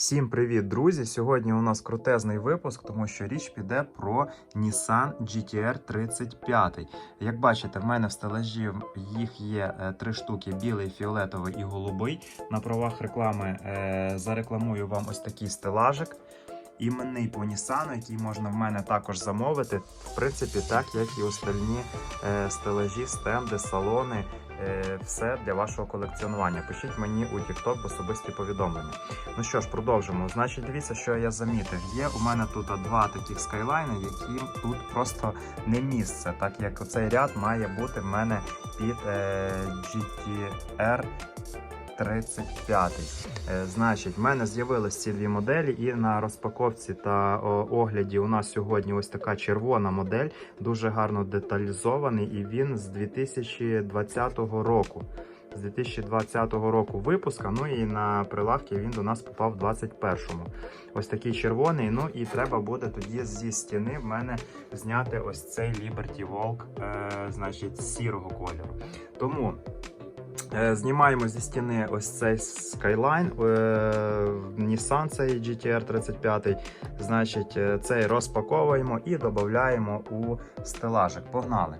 Всім привіт, друзі! Сьогодні у нас крутезний випуск, тому що річ піде про Nissan GTR 35. Як бачите, в мене в стелажі їх є е, три штуки: білий, фіолетовий і голубий. На правах реклами е, зарекламую вам ось такий стелажик. Іменний по Nissan, який можна в мене також замовити. В принципі, так як і остальні е, стелажі, стенди, салони. Е, Все для вашого колекціонування. Пишіть мені у TikTok особисті повідомлення. Ну що ж, продовжимо. Значить, дивіться, що я замітив. Є у мене тут два таких скайлайни, які тут просто не місце, так як цей ряд має бути в мене під е, GTR 35. Е, значить, в мене з'явились ці дві моделі, і на розпаковці та огляді у нас сьогодні ось така червона модель, дуже гарно деталізований, і він з 2020 року. З 2020 року випуска, ну і на прилавки він до нас попав в 21-му. Ось такий червоний. Ну і треба буде тоді зі стіни в мене зняти ось цей Liberty Walk, е, значить, сірого кольору. Тому знімаємо зі стіни ось цей Skyline, е, Nissan цей GTR 35. Значить, е, цей розпаковуємо і додаємо у стелажик. Погнали!